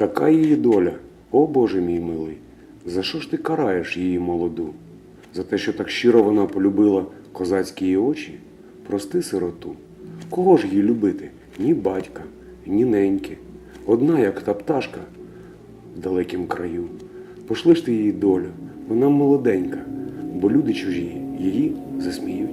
така її доля, о Боже мій милий, за що ж ти караєш її молоду? За те, що так щиро вона полюбила козацькі її очі? Прости сироту. Кого ж їй любити? Ні батька, ні неньки. Одна, як та пташка в далекім краю. Пошли ж ти її долю, вона молоденька, бо люди чужі її засміють.